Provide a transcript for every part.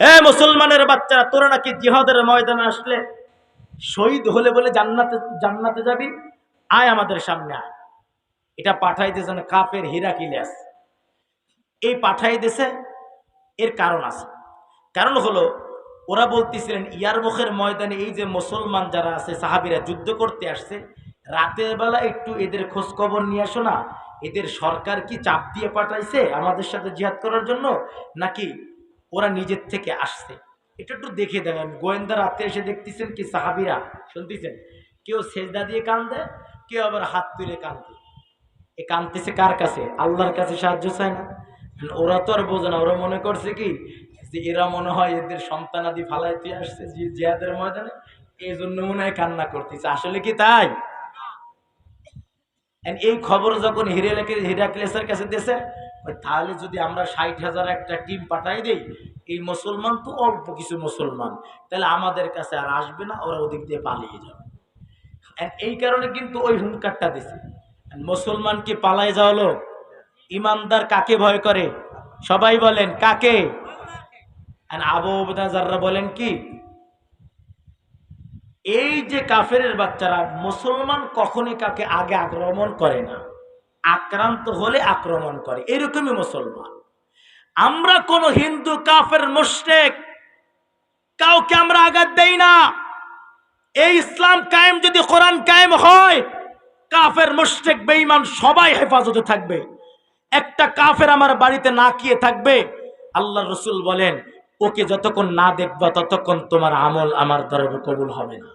হে মুসলমানের বাচ্চারা, তোরা নাকি জিহাদের ময়দানে আসলে শহীদ হলে বলে জান্নাতে জান্নাতে যাবি? আয় আমাদের সামনে আয়। এটা পাঠাই দিয়েছেন কাফের হিরাকিলিয়াস। এই পাঠাই দিয়েছে, এর কারণ আছে। কারণ হলো, ওরা বলতেছিলেন ইয়ারমুখের ময়দানে এই যে মুসলমান যারা আছে, সাহাবিরা যুদ্ধ করতে আসছে, রাতের বেলা একটু এদের খোঁজ খবর নিয়ে আসো না। এদের সরকার কি চাপ দিয়ে পাঠাইছে আমাদের সাথে জিহাদ করার জন্য? নাকি ওরা নিজের থেকে আসছে। এটা একটু দেখে দেবেন গোয়েন্দা রাতে এসে দেখতেছেন কি সাহাবিরা? শুনতেছেন? কেউ সেজদা দিয়ে কান্দে কেউ আবার হাত তুলে কান্দে। এ কান্দতেছে কার কাছে? আল্লাহর কাছে সাহায্য চায় না। ওরা তো আর বোঝে না। ওরা মনে করছে কি? যে এরা মনে হয় এদের সন্তান সন্তানাদি ফালাইতে আসছে যে জিহাদের ময়দানে। এই জন্য মনে হয় কান্না করতেছে। আসলে কি তাই? এই খবর যখন হিরাকে হিরাক্লেসের কাছে দিয়েছে তাহলে যদি আমরা ষাট হাজার একটা টিম পাঠাই দেই, এই মুসলমান তো অল্প কিছু মুসলমান, তাহলে আমাদের কাছে আর আসবে না, ওরা ওদিক দিয়ে পালিয়ে যাবে। এই কারণে কিন্তু ওই হুঙ্কারটা দিছে। And মুসলমান কি পালায় যাওয়া লোক? ইমানদার কাকে ভয় করে? সবাই বলেন, কাকে? আবু বলেন কি, এই যে কাফের বাচ্চারা, মুসলমান কখনই কাকে আগে আক্রমণ করে না। আক্রান্ত হলে আক্রমণ করে। এরকমই মুসলমান। আমরা কোন হিন্দু, কাফের, মুশরিক কাউকে আমরা আঘাত দেই না। এই ইসলাম কায়েম যদি কোরআন কায়েম হয়, কাফের, মুশরিক, বেঈমান সবাই হেফাজতে থাকবে। একটা কাফের আমার বাড়িতে না খেয়ে থাকবে, আল্লাহ রসুল বলেন, ওকে যতক্ষণ না দেখবা, ততক্ষণ তোমার আমল আমার দরবে কবুল হবে না।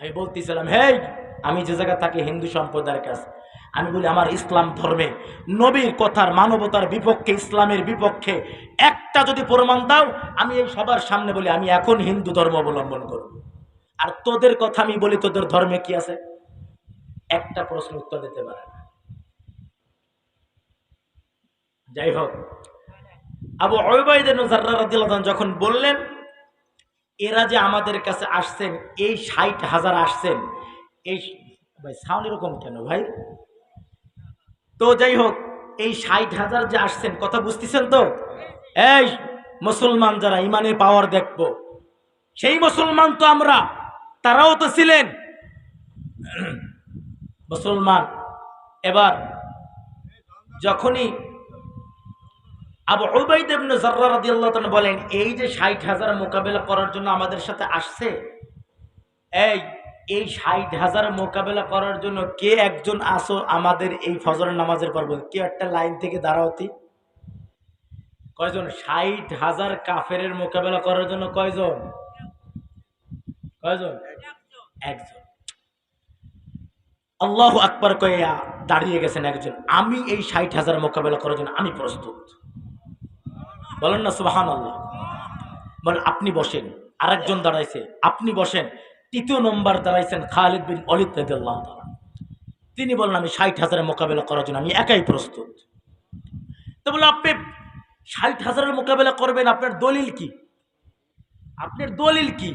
আমি বলতেছিলাম, হেই, আমি যে জায়গায় থাকি হিন্দু সম্প্রদায়ের কাছে, আমি বলি, আমার ইসলাম ধর্মে নবীর কথার মানবতার বিপক্ষে, ইসলামের বিপক্ষে একটা যদি প্রমাণ দাও, আমি এই সবার সামনে বলি, আমি এখন হিন্দু ধর্ম অবলম্বন করব। আর তোদের কথা আমি বলি, তোদের ধর্মে কি আছে? একটা প্রশ্ন উত্তর দিতে পারে যাই হোক, আবু অবাইদিন যখন বললেন এরা যে আমাদের কাছে আসছেন, এই ষাট হাজার আসছেন, এই ভাই সাউন্ড এরকম কেন ভাই? তো যাই হোক, এই ষাট হাজার যে আসছেন, কথা বুঝতেছেন তো? এই মুসলমান যারা ইমানের পাওয়ার দেখব, সেই মুসলমান তো আমরা, তারাও তো ছিলেন। মুসলমান, এবার যখনই আবু উবাইদ ইবনে বলেন, এই যে 60 হাজার মোকাবেলা করার জন্য আমাদের সাথে আসছে, এই এই 60 হাজার মোকাবেলা করার জন্য কে একজন আসো আমাদের এই ফজরের নামাজের পর বল কে একটা লাইন থেকে দাঁড়াওতি কয়জন? 60 হাজার কাফেরের মোকাবেলা করার জন্য কয়জন? কয়জন? একজন। আল্লাহ আকবার কয়া দাঁড়িয়ে গেছেন একজন। আমি এই ষাট হাজার মোকাবেলা করার জন্য, আমি প্রস্তুত। বলেন না সুবাহান আল্লাহ বলেন, আপনি বসেন। আরেকজন দাঁড়াইছে, আপনি বসেন। তৃতীয় নম্বর দাঁড়াইছেন খালিদ বিন অলিদ রাদিয়াল্লাহু তাআলা। তিনি বলেন, আমি ষাট হাজারের মোকাবেলা করার জন্য আমি একাই প্রস্তুত। তো বলল আপনি ষাট হাজারের মোকাবেলা করবেন, আপনার দলিল কি? আপনার দলিল কি?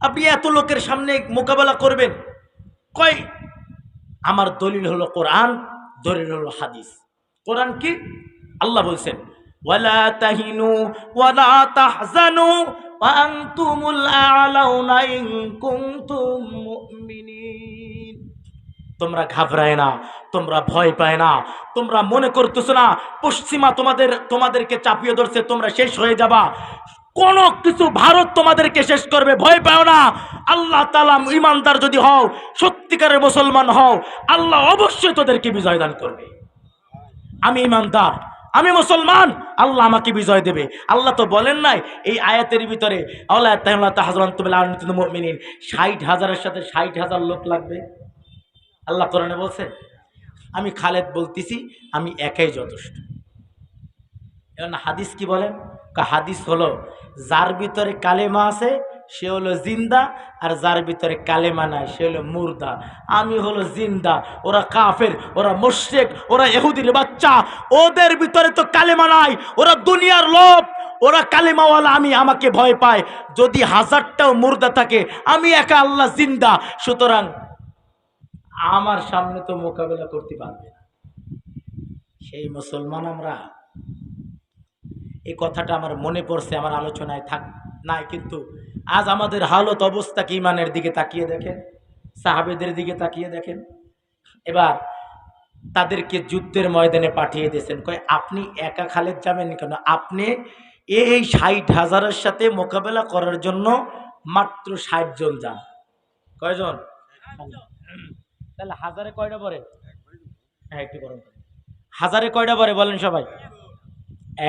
আপনি এত লোকের সামনে মোকাবেলা করবেন। কয় আমার দলিল হলো কোরআন, দলিল হলো হাদিস। কোরআন কি? আল্লাহ বলছেন ওয়ালা তাহিনু ওয়ালা তাহজানু ওয়ান্তুমুল আ'লাউনা ইন কুনতুম মুমিনিন তোমরা ঘাবড়ায় না, তোমরা ভয় পায় না, তোমরা মনে করতেছো না, পশ্চিমা তোমাদের, তোমাদেরকে চাপিয়ে ধরছে, তোমরা শেষ হয়ে যাবা। কোন কিছু ভারত তোমাদেরকে শেষ করবে, ভয় পাও না। আল্লাহ তালাম ইমানদার যদি হও, সত্যিকারের মুসলমান হও, আল্লাহ অবশ্যই তোদেরকে বিজয় দান করবে। আমি ইমানদার আমি মুসলমান, আল্লাহ আমাকে বিজয় দেবে। আল্লাহ তো বলেন নাই, এই আয়াতের ভিতরে ষাট হাজারের সাথে ষাট হাজার লোক লাগবে। আল্লাহ কোরআনে বলছে, আমি খালেদ বলতেছি, আমি একাই যথেষ্ট। হাদিস কি বলেন? হাদিস হলো, যার ভিতরে কালেমা আছে সে হলো জিন্দা আর যার ভিতরে কালেমা নাই, সে হলো মুর্দা। আমি হলো জিন্দা, ওরা কাফের, ওরা মোশেক ওরা এহুদির বাচ্চা, ওদের ভিতরে তো কালেমা নাই, ওরা দুনিয়ার লোভ, ওরা কালেমাওয়ালা, আমি আমাকে ভয় পায়। যদি হাজারটাও মুর্দা থাকে, আমি একা আল্লাহ জিন্দা। সুতরাং আমার সামনে তো মোকাবেলা করতে পারবে না। সেই মুসলমান আমরা। এই কথাটা আমার মনে পড়ছে, আমার আলোচনায় থাক নাই, কিন্তু আজ আমাদের হালত অবস্থা কি ইমানের দিকে তাকিয়ে দেখেন, সাহাবেদের দিকে তাকিয়ে দেখেন। এবার তাদেরকে যুদ্ধের ময়দানে পাঠিয়ে দিয়েছেন। কয়, আপনি একা খালেদ যাবেন কেন? আপনি এই ষাট হাজারের সাথে মোকাবেলা করার জন্য মাত্র ষাট জন যান। কয়জন? তাহলে হাজারে কয়টা পরে হ্যাঁ একটু গরম হাজারে কয়টা পরে বলেন সবাই?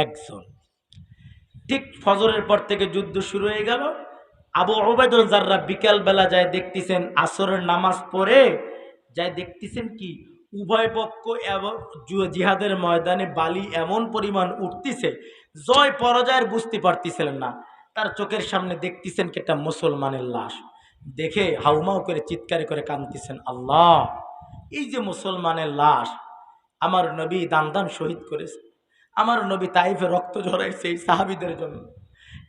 একজন। ঠিক ফজরের পর থেকে যুদ্ধ শুরু হয়ে গেল। আবু ওবায়দুল জাররা বিকাল বেলা যায় দেখতেছেন আসরের নামাজ পড়ে, যায় দেখতেছেন কি, উভয় পক্ষ এবং জিহাদের ময়দানে বালি এমন পরিমাণ উঠতেছে, জয় পরাজয়ের বুঝতে পারতেছিলেন না। তার চোখের সামনে দেখতেছেন কি একটা মুসলমানের লাশ। দেখে হাউমাউ করে, চিৎকার করে কাঁদতেছেন, আল্লাহ, এই যে মুসলমানের লাশ, আমার নবী দান দান শহীদ করেছে। আমার নবী তাইফে রক্ত ঝরাইছে এই সাহাবিদের জন্য।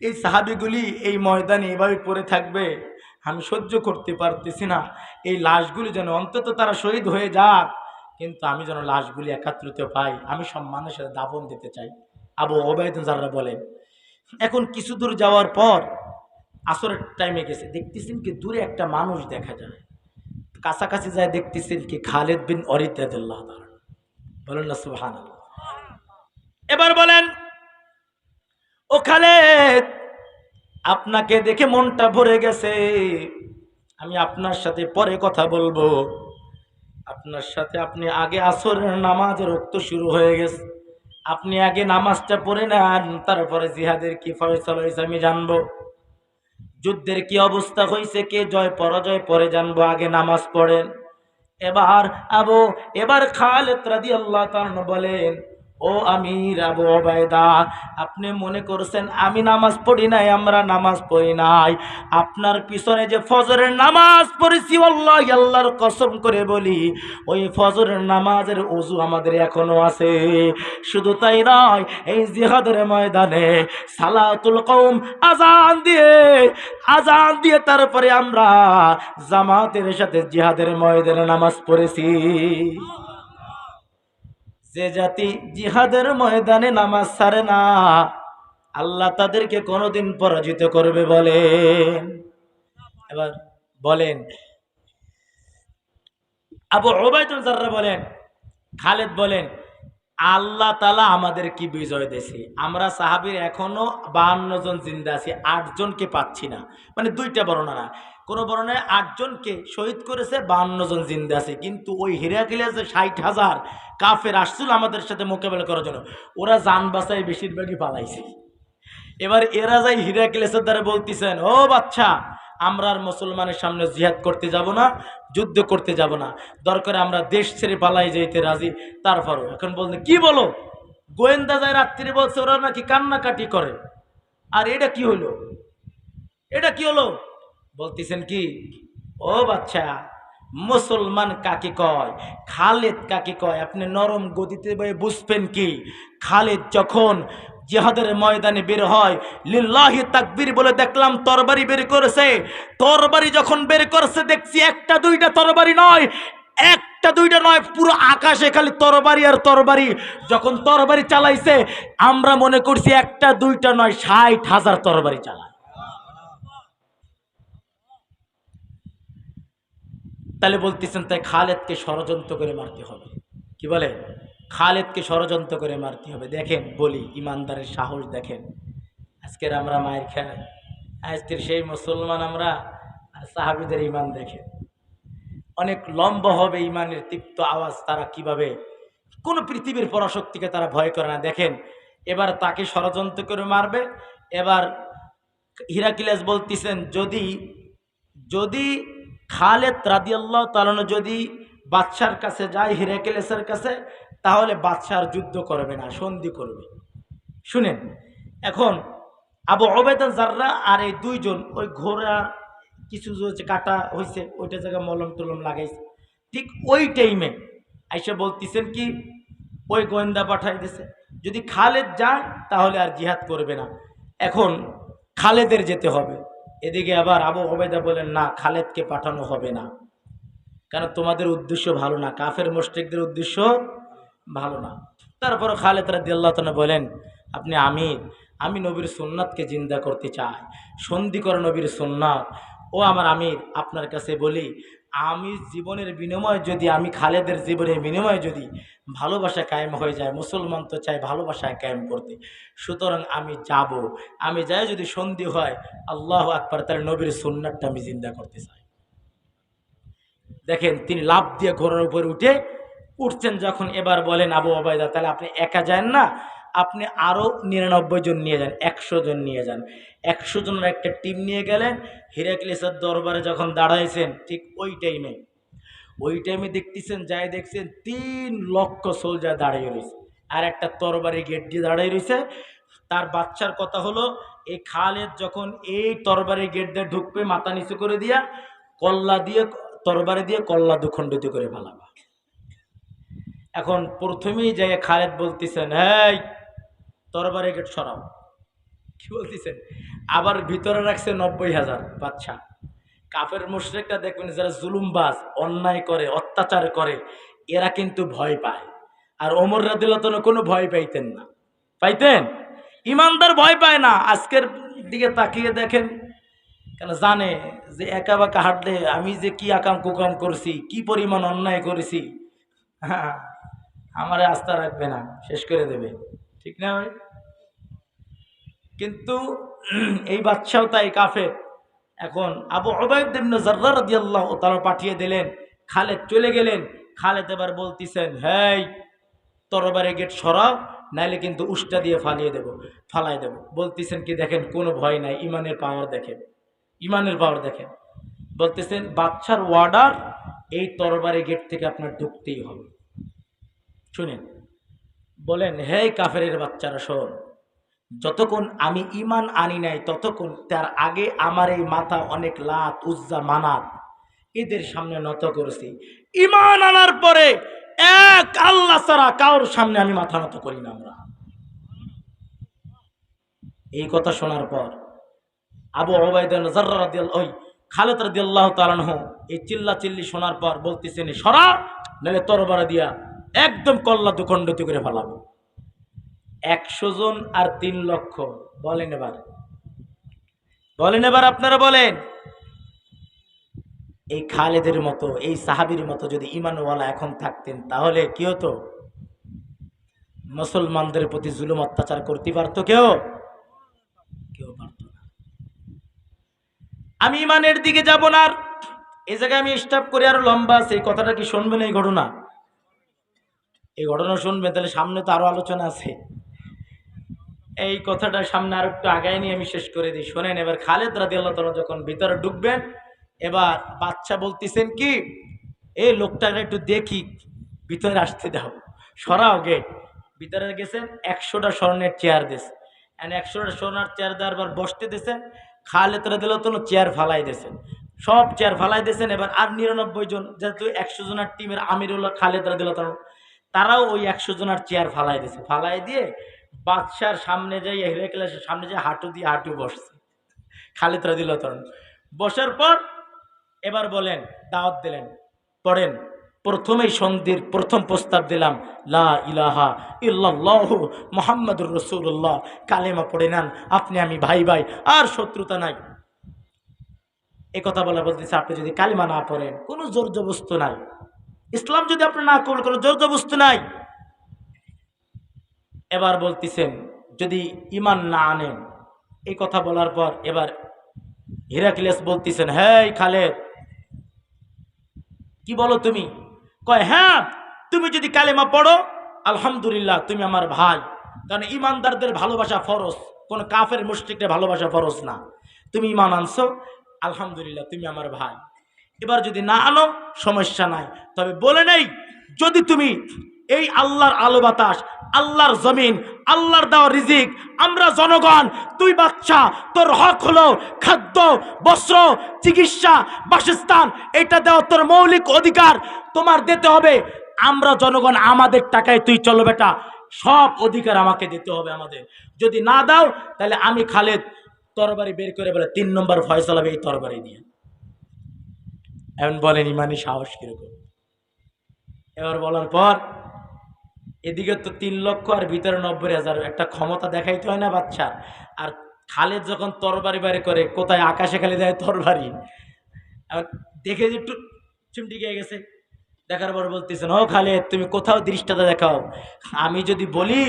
এই সাহাবিগুলি এই ময়দানে এভাবে পড়ে থাকবে, আমি সহ্য করতে পারতেছি না। এই লাশগুলি যেন অন্তত তারা শহীদ হয়ে যাক, কিন্তু আমি যেন লাশগুলি একাত্রিত পাই, আমি সম্মানের সাথে দাফন দিতে চাই। আবু ওবায়দ যারা বলেন, এখন কিছু দূর যাওয়ার পর আসরের টাইমে গেছে, দেখতেছেন কি দূরে একটা মানুষ দেখা যায়। কাছাকাছি যায় দেখতেছেন কি খালেদ বিন অরিদাদুল্লাহ বলেন না সুহান এবার বলেন ও খালেদ, আপনাকে দেখে মনটা ভরে গেছে। আমি আপনার সাথে পরে কথা বলব। আপনার সাথে আপনি আগে আসরের নামাজ রক্ত শুরু হয়ে গেছে। আপনি আগে নামাজটা পড়ে নেন, তারপরে জিহাদের কি ফয়সল হয়েছে আমি জানব। যুদ্ধের কি অবস্থা হয়েছে, কে জয়, পরাজয় পরে জানব, আগে নামাজ পড়েন। এবার আবু, এবার খালেদ রাদি আল্লাহ বলেন ও আমির আবু ওবায়দা আপনি মনে করছেন আমি নামাজ পড়ি নাই, আমরা নামাজ পড়ি নাই। আপনার পিছনে যে ফজরের নামাজ পড়েছি আল্লাহ আল্লাহর কসম করে বলি, ওই ফজরের নামাজের অজু আমাদের এখনও আছে। শুধু তাই নয়, এই জিহাদের ময়দানে সালাতুল কৌম আজান দিয়ে আজান দিয়ে তারপরে আমরা জামাতের সাথে জিহাদের ময়দানে নামাজ পড়েছি। যে জাতি জিহাদের ময়দানে নামাজ ছাড়ে না, আল্লাহ তাদেরকে কোনোদিন পরাজিত করবে বলেন। এবার বলেন, আবু ওবায়দুল জাররা বলেন, খালেদ বলেন আল্লাহ তালা আমাদের কি বিজয় দেশে আমরা সাহাবির এখনও বাহান্ন জন জিন্দা আছি আটজনকে পাচ্ছি না। মানে দুইটা বর্ণনা। না কোনো বর্ণনায় আটজনকে শহীদ করেছে, বাহান্ন জন জিন্দা আছে। কিন্তু ওই হিরাকিলে যে ষাট হাজার কাফের আসছিল আমাদের সাথে মোকাবেলা করার জন্য। ওরা যান বাসায় বেশিরভাগই পালাইছে। এবার এরা যাই হিরাকিলেসের দ্বারা বলতেছেন, ও বাচ্চা আমরা আর মুসলমানের সামনে জিহাদ করতে যাব না, যুদ্ধ করতে যাব না। দরকার আমরা দেশ ছেড়ে পালাই যেতে রাজি, তারপরও। এখন বলতে, কি বলো? গোয়েন্দা যায় রাত্রি বলছে, ওরা নাকি কান্নাকাটি করে। আর এটা কি হলো? এটা কি হলো? বলতেছেন কি, ও বাচ্চা, মুসলমান কাকে কয়? খালেদ কাকে কয়? আপনি নরম গতিতে বুঝবেন কি? খালেদ যখন জিহাদের ময়দানে বের হয়। লিল্লাহি তাকবীর বলে দেখলাম, তরবারি বের করেছে। তরবারি যখন বের করেছে, দেখছি একটা দুইটা তরবারি নয়। একটা দুইটা নয়, পুরো আকাশে খালি তরবারি আর তরবারি। যখন তরবারি চালাইছে, আমরা মনে করছি একটা দুইটা নয়, ষাট হাজার তরবারি চালায়। তাহলে বলতেছেন, তাই খালেদকে ষড়যন্ত্র করে মারতে হবে। কি বলে? খালেদকে ষড়যন্ত্র করে মারতে হবে। দেখেন, বলি, ইমানদারের সাহস দেখেন। আজকের আমরা মায়ের খাই আজকের সেই মুসলমান আমরা আর সাহাবিদের ইমান দেখেন। অনেক লম্বা হবে ইমানের তিক্ত আওয়াজ তারা কীভাবে, কোন পৃথিবীর পরাশক্তিকে তারা ভয় করে না। দেখেন, এবার তাকে ষড়যন্ত্র করে মারবে। এবার হিরাকিলাস বলতেছেন, যদি যদি খালেদ রাদিয়াল্লাহ তালানো যদি বাদশার কাছে যায়, হিরাকিলেসের কাছে তাহলে বাদশার যুদ্ধ করবে না, সন্ধি করবে। শুনেন, এখন আবু অবেদন জাররা আর এই দুইজন, ওই ঘোড়া, কিছু কাটা হয়েছে ওইটা জায়গায় মলম টলম লাগাইছে। ঠিক ওই টাইমে আইসা বলতেছেন কি, ওই গোয়েন্দা পাঠাই দিছে। যদি খালেদ যায়, তাহলে আর জিহাদ করবে না। এখন খালেদের যেতে হবে। এদিকে আবার আবু ওবেদা বলেন, না, খালেদকে পাঠানো হবে না। কারণ তোমাদের উদ্দেশ্য ভালো না। কাফের মুশরিকদের উদ্দেশ্য ভালো না। তারপর খালেদ রাদি আল্লাহ বলেন, আপনি আমির, আমি নবীর সুন্নাতকে জিন্দা করতে চাই। সন্ধি করে নবীর সুন্নাত। ও আমার আমির, আপনার কাছে বলি আমি জীবনের বিনিময়ে যদি, আমি খালেদের জীবনের বিনিময়ে যদি ভালোবাসা কায়েম হয়ে যায়, মুসলমান তো চাই ভালোবাসায় কায়েম করতে। সুতরাং আমি যাব। আমি যাই যদি সন্ধি হয়, আল্লাহ আকবর তার নবীর সুন্নাতটা আমি জিন্দা করতে চাই। দেখেন, তিনি লাভ দিয়ে ঘোড়ার উপরে উঠে উঠছেন যখন এবার বলেন আবু ওবায়দা, তাহলে আপনি একা যান না, আপনি আরও নিরানব্বই জন নিয়ে যান, একশো জন নিয়ে যান। একশো জনের একটা টিম নিয়ে গেলেন হিরাক্লিসের দরবারে যখন দাঁড়াইছেন, ঠিক ওই টাইমে ওই টাইমে দেখতেছেন, যাই দেখছেন, তিন লক্ষ সোলজার দাঁড়িয়ে রয়েছে। আর একটা তরবারি গেট দিয়ে দাঁড়িয়ে রয়েছে। তার বাচ্চার কথা হলো, এই খালেদ যখন এই তরবারি গেট দিয়ে ঢুকবে, মাথা নিচু করে দিয়া, কল্লা দিয়ে, তরবারি দিয়ে কল্লা দুখণ্ডিত করে ফেলাবা। এখন প্রথমেই যাই খালেদ বলতেছেন হ্যাঁ তরবারি গেট সরাও। কি বলতেছেন? আবার ভিতরে রাখছে নব্বই হাজার বাচ্চা কাফের মুশরেকটা দেখবেন যারা জুলুমবাজ, অন্যায় করে, অত্যাচার করে, এরা কিন্তু ভয় পায়। আর ওমর রাদিল্লাতন কোনো ভয় পাইতেন না। পাইতেন? ইমানদার ভয় পায় না। আজকের দিকে তাকিয়ে দেখেন, কেন জানে যে একা বাঁকা হাঁটলে আমি যে কি আকাম কুকাম করছি, কি পরিমাণ অন্যায় করেছি। হ্যাঁ আমারে আস্থা রাখবে না, শেষ করে দেবে। ঠিক না ভাই? কিন্তু এই বাচ্চাও তাই কাফের। এখন আবু অবায়দিন জার্রা তারা পাঠিয়ে দিলেন, খালেদ চলে গেলেন। খালেদ এবার বলতেছেন, হেই তরবারে গেট সরাও, নাইলে কিন্তু উষ্টা দিয়ে ফালিয়ে দেব, ফালাই দেব। বলতেছেন কি, দেখেন, কোনো ভয় নাই, ইমানের পাওয়ার দেখেন, ইমানের পাওয়ার দেখেন। বলতেছেন বাচ্চার ওয়ার্ডার এই তরবারি গেট থেকে আপনার ঢুকতেই হবে। শুনেন, বলেন হে কাফেরের বাচ্চারা, শোন, যতক্ষণ আমি ইমান আনি নাই, ততক্ষণ তার আগে আমার এই মাথা অনেক লাত, উজ্জা, মানাত, এদের সামনে নত করেছি। ইমান আনার পরে এক আল্লাহ ছাড়া কারোর সামনে আমি মাথা নত করি না আমরা। এই কথা শোনার পর আবু ওই খালেদ রাদিয়াল্লাহু তাআলা এই চিল্লা চিল্লি শোনার পর বলতেছেন, সরা, নাহলে তরবারা দিয়া একদম কল্লা দুখণ্ডিত করে ফেলাবো একশো জন আর তিন লক্ষ। বলেন এবার। বলেন এবার আপনারা বলেন। এই খালেদের মতো, এই সাহাবির মতো যদি ইমানওয়ালা এখন থাকতেন, তাহলে কি হতো? মুসলমানদের প্রতি জুলুম অত্যাচার করতে পারতো কেউ? কেউ পারত না। আমি ইমানের দিকে যাব না আর এই জায়গায় আমি স্টাফ করে, আরও লম্বা এই কথাটা কি শুনবেন এই ঘটনা? এই ঘটনা শুনবেন, তাহলে সামনে তো আরও আলোচনা আছে। এই কথাটা সামনে আর একটু আগায় নিয়ে আমি শেষ করে দিই। শোনেন, এবার খালেদ রাদি আল্লাহ তালা যখন ভিতরে ঢুকবেন, এবার বাচ্চা বলতেছেন কি এই লোকটাকে একটু দেখি, ভিতরে আসতে দাও। সরাও গেট ভিতরে গেছেন, একশোটা স্বর্ণের চেয়ার দিস একশোটা স্বর্ণের চেয়ার দেওয়ার পর বসতে দিয়েছেন, খালেদ রাদি আল্লাহ চেয়ার ফালাই দিয়েছেন। সব চেয়ার ফালাই দিয়েছেন, এবার আর নিরানব্বই জন, যেহেতু একশো জনের টিমের আমিরুল্লাহ খালেদ রাদিল্লাহ তারাও ওই একশো জনের চেয়ার ফালাই দিয়েছে ফালাই দিয়ে বাদশার সামনে যাই হেরেক্লাসের সামনে যাই হাঁটু দিয়ে হাঁটু বসছে। খালিদ রাদিল বসার পর এবার বলেন, দাওয়াত দিলেন, পড়েন, প্রথমেই সন্ধির প্রথম প্রস্তাব দিলাম, লা ইলাহা ইল্লাল্লাহ মোহাম্মদুর রসুল্লাহ কালেমা পড়ে নেন, আপনি আমি ভাই ভাই, আর শত্রুতা নাই। এ কথা বলা বলতেছে, আপনি যদি কালিমা না পড়েন, কোনো জোর জবস্তু নাই। ইসলাম যদি আপনি না কবল কোনো জোর নাই। এবার বলতেছেন, যদি ইমান না আনেন, এই কথা বলার পর এবার হিরাকিলেস বলতেছেন হ্যাঁ খালেদ, কি বলো তুমি? কয় হ্যাঁ তুমি যদি কালেমা পড়ো, আলহামদুলিল্লাহ, তুমি আমার ভাই। কারণ ইমানদারদের ভালোবাসা ফরজ, কোনো কাফের মুষ্টিকটা ভালোবাসা ফরজ না। তুমি ইমান আনছো, আলহামদুলিল্লাহ, তুমি আমার ভাই। এবার যদি না আনো, সমস্যা নাই। তবে বলে নেই, যদি তুমি এই আল্লাহর আলো বাতাস, আল্লাহর জমিন, আল্লাহর দেওয়া রিজিক, আমরা জনগণ, তুই বাচ্চা, তোর হক হলো খাদ্য, বস্ত্র, চিকিৎসা, বাসস্থান, এটা দেওয়া তোর মৌলিক অধিকার, তোমার দিতে হবে। আমরা জনগণ, আমাদের টাকায় তুই চলো বেটা, সব অধিকার আমাকে দিতে হবে আমাদের। যদি না দাও, তাহলে আমি খালেদ তরবারি বের করে বলে, তিন নম্বর ফয়সালাবে এই তরবারি দিয়ে এমন বলেন, ইমানি সাহস কীরকম? এবার বলার পর, এদিকে তো তিন লক্ষ আর ভিতরে নব্বই হাজার। একটা ক্ষমতা দেখাইতে হয় না বাচ্চার আর খালেদ যখন তরবারি বাড়ি করে, কোথায়? আকাশে খালি দেয় তরবারি। দেখে যে একটু চিমটি গিয়ে গেছে। দেখার পর বলতেছেন, ও খালেদ, তুমি কোথাও দৃষ্টাটা দেখাও। আমি যদি বলি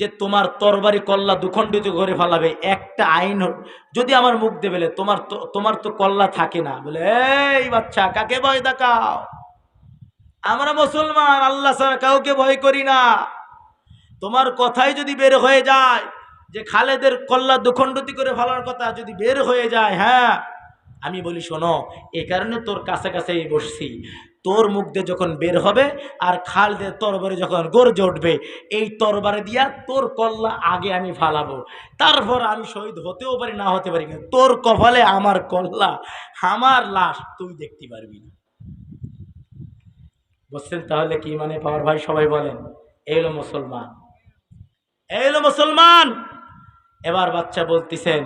যে তোমার তরবারি কল্লা দুখণ্ডিত করে ফেলাবে, একটা আইন যদি আমার মুখ দেবেলে তোমার তো তোমার তো কল্লা থাকে না, বলে, এই বাচ্চা, কাকে ভয় দেখাও? আমরা মুসলমান, আল্লাহ ছাড়া কাউকে ভয় করি না। তোমার কথাই যদি বের হয়ে যায়, যে খালেদের কল্লা দুখণ্ডতি করে ফেলার কথা যদি বের হয়ে যায় হ্যাঁ আমি বলি, শোনো, এ কারণে তোর কাছে কাছেই বসছি। তোর মুখ দিয়ে যখন বের হবে আর খাল দিয়ে তরবারে যখন গর্জে উঠবে, এই তরবারে দিয়া তোর কল্লা আগে আমি ফালাবো। তারপর আমি শহীদ হতেও পারি, না হতে পারি, কিন্তু তোর কপালে আমার কল্লা, আমার লাশ তুই দেখতে পারবি না। বুঝছেন তাহলে কি মানে পাওয়ার ভাই? সবাই বলেন, এই হলো মুসলমান। এই হলো মুসলমান! এবার বাচ্চা বলতেছেন,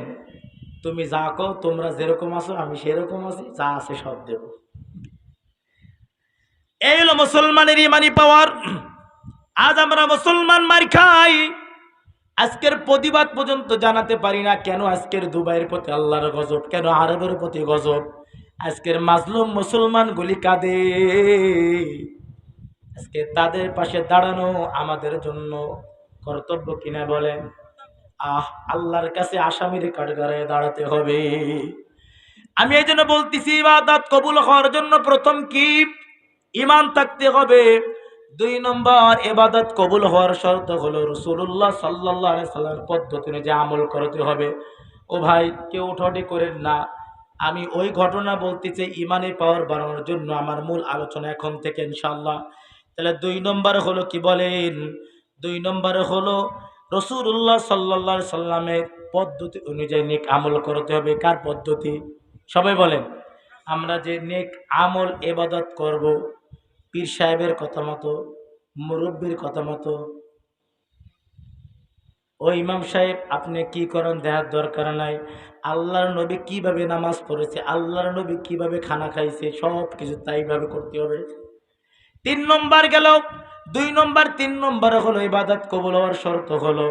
তুমি যা কো তোমরা যেরকম আছো, আমি সেরকম আছি, যা আছে সব দেব। এই হলো মুসলমানের ইমানি পাওয়ার। আজ আমরা মুসলমান মার খাই। আজকের প্রতিবাদ পর্যন্ত জানাতে পারি না কেন আজকের দুবাইয়ের প্রতি আল্লাহর গজব, কেন আরবের প্রতি গজব। আজকের মাজলুম মুসলমান গুলি কাঁদে। আজকে তাদের পাশে দাঁড়ানো আমাদের জন্য কর্তব্য কিনা বলেন? আহ, আল্লাহর কাছে আসামির কাঠগারে দাঁড়াতে হবে। আমি এই জন্য বলতেছি, ইবাদত কবুল হওয়ার জন্য প্রথম কি? ইমান থাকতে হবে। দুই নম্বর, এবাদত কবুল হওয়ার শর্ত হলো রসুল্লাহ সাল্লাহ সাল্লামের পদ্ধতি অনুযায়ী আমল করতে হবে। ও ভাই, কেউ উঠোটি করেন না। আমি ওই ঘটনা বলতে চাই ইমানে পাওয়ার বাড়ানোর জন্য আমার মূল আলোচনা এখন থেকে ইনশাল্লাহ তাহলে দুই নম্বর হলো কি বলেন? দুই নম্বরে হলো রসুল্লাহ সাল্লাহ সাল্লামের পদ্ধতি অনুযায়ী নেক আমল করতে হবে। কার পদ্ধতি? সবাই বলেন। আমরা যে নেক আমল, এবাদত করব পীর সাহেবের কথা মতো, মুরব্বীর কথা মতো, ও ইমাম সাহেব, আপনি কি করেন? দেখার দরকার নাই। আল্লাহর নবী কীভাবে নামাজ পড়েছে, আল্লাহর নবী কীভাবে খানা খাইছে, সব কিছু তাইভাবে করতে হবে। তিন নম্বর গেল, দুই নম্বর, তিন নম্বর হলো ইবাদত কবুল হওয়ার শর্ত হলো